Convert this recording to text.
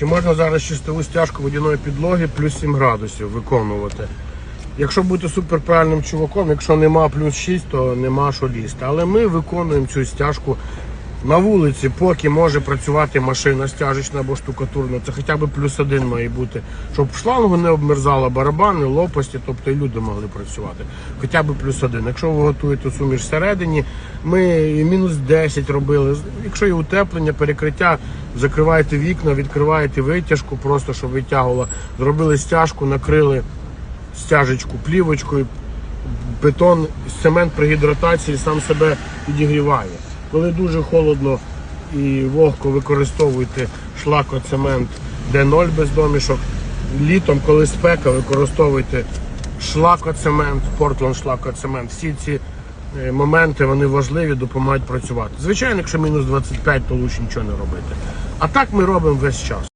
Чи можна зараз чистову стяжку водяної підлоги плюс 7 градусів виконувати? Якщо бути суперправильним чуваком, якщо нема плюс 6, то нема що лізти. Але ми виконуємо цю стяжку на вулиці, поки може працювати машина стяжечна або штукатурна. Це хоча б плюс один має бути, щоб шлангу не обмерзала барабани, лопасті, тобто і люди могли працювати. Хоча б плюс один. Якщо ви готуєте суміш всередині, ми мінус 10 робили. Якщо є утеплення, перекриття, закриваєте вікна, відкриваєте витяжку, просто щоб витягувала. Зробили стяжку, накрили стяжечку плівочкою, бетон, цемент при гідратації сам себе підігріває. Коли дуже холодно і вогко використовуйте шлакоцемент Д0 без домішок. Літом, коли спека, використовуйте шлакоцемент, Портланд шлакоцемент. Всі ці е, моменти вони важливі, допомагають працювати. Звичайно, якщо мінус 25, то лучше нічого не робити. А так ми робимо весь час.